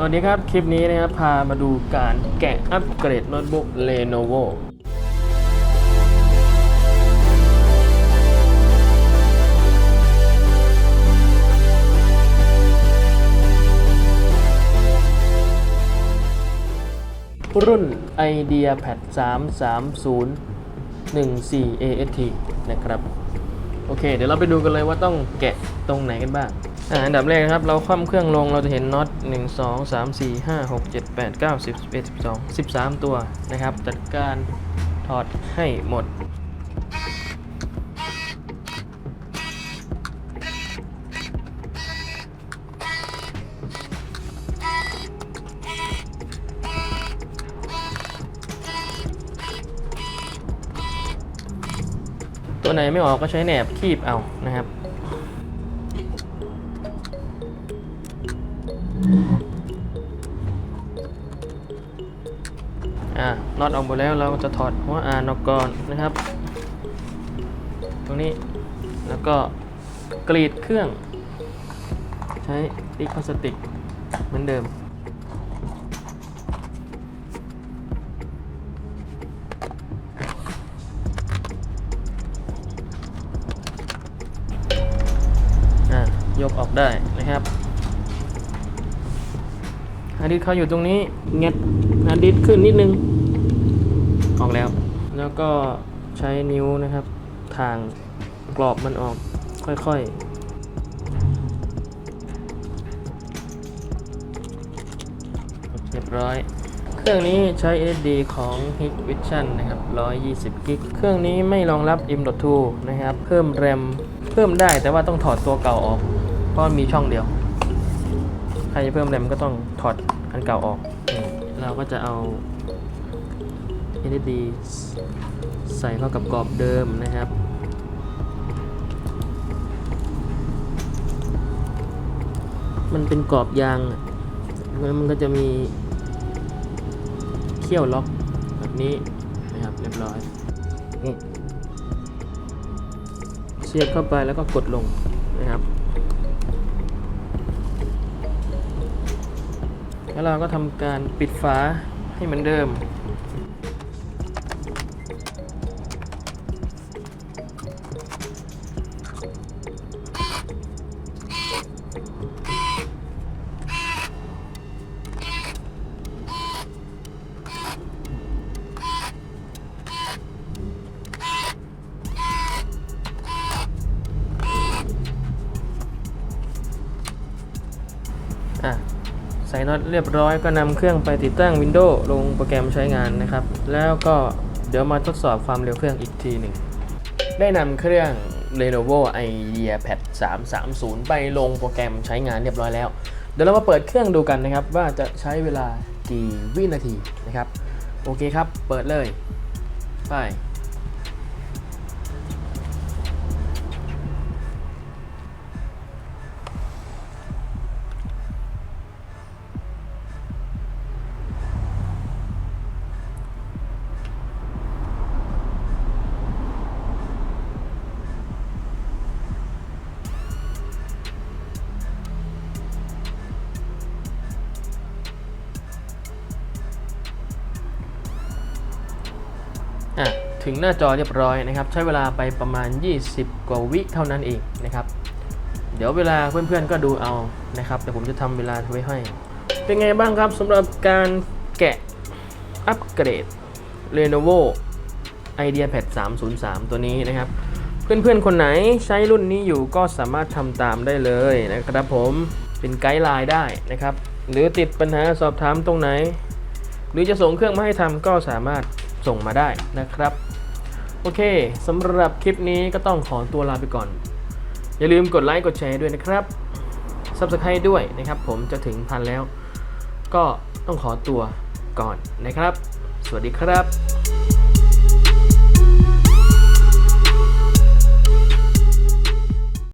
สวัสดีครับ คลิปนี้นะครับ พามาดูการแกะอัปเกรดโน้ตบุ๊ก Lenovo รุ่น IdeaPad 330 14 AST นะครับ โอเค เดี๋ยวเราไปดูกันเลยว่าต้องแกะตรงไหนกันบ้างอ่าอันดับแรกนะครับ เราคว่ำเครื่องลงเราจะเห็นน็อต1 2 3 4 5 6 7 8 9 10 11 12 13 ตัวนะครับ จัดการถอดให้หมด ตัวไหนไม่ออกก็ใช้แหนบคีบเอานะครับ อ่าน็อตออกหมดแล้วเราก็จะถอดหัวอ่านออกก่อนนะครับ ตรงนี้แล้วก็กรีดเครื่อง ใช้ติ๊กพลาสติกเหมือนเดิม ยกออกได้นะครับฮาร์ดดิสก์เขาอยู่ตรงนี้เงียฮาร์ดดิสก์ขึ้นนิดนึง ออกแล้ว แล้วก็ใช้นิ้วนะครับ ทางกรอบมันออกค่อยๆเรียบร้อย เครื่องนี้ใช้ SSD ของ Hikvision นะครับ 120 กิก เครื่องนี้ไม่รองรับ M.2 นะครับ เพิ่ม RAM เพิ่มได้แต่ว่าต้องถอดตัวเก่าออก เพราะมีช่องเดียว ใครจะเพิ่ม RAM ก็ต้องถอดอันเก่าออกเราก็จะเอา SSD ใส่เข้ากับกรอบเดิมนะครับมันเป็นกรอบยางแล้วมันก็จะมีเขี้ยวล็อกแบบนี้นะครับเรียบร้อยนี่เสียบเข้าไปแล้วก็กดลงนะครับ แล้วเราก็ทำการปิดฝาให้เหมือนเดิม ใส่น็อตเรียบร้อยก็นำเครื่องไปติดตั้ง Windows ลงโปรแกรมใช้งานนะครับ แล้วก็เดี๋ยวมาทดสอบความเร็วเครื่องอีกทีหนึ่ง ได้นำเครื่อง Lenovo IdeaPad 330 ไปลงโปรแกรมใช้งานเรียบร้อยแล้ว เดี๋ยวเรามาเปิดเครื่องดูกันนะครับ ว่าจะใช้เวลากี่วินาทีนะครับ โอเคครับ เปิดเลย ไป ถึงหน้าจอเรียบร้อยนะครับ ใช้เวลาไปประมาณ 20 กว่าวิเท่านั้นเองนะครับ เดี๋ยวเวลาเพื่อนๆก็ดูเอานะครับแต่ผมจะทำเวลาไว้ให้ เป็นไงบ้างครับสำหรับการแกะอัปเกรด Lenovo IdeaPad 303 ตัวนี้นะครับ เพื่อนๆ คนไหนใช้รุ่นนี้อยู่ก็สามารถทำตามได้เลยนะครับผมเป็นไกด์ไลน์ได้นะครับ หรือติดปัญหาสอบถามตรงไหน หรือจะส่งเครื่องมาให้ทำก็สามารถ ส่งมาได้นะครับ โอเคสำหรับคลิปนี้ก็ต้องขอตัวลาไปก่อน อย่าลืมกดไลค์กดแชร์ด้วยนะครับ Subscribe ด้วยนะครับ ผมจะถึงพันแล้ว ก็ต้องขอตัวก่อนนะครับ สวัสดีครับ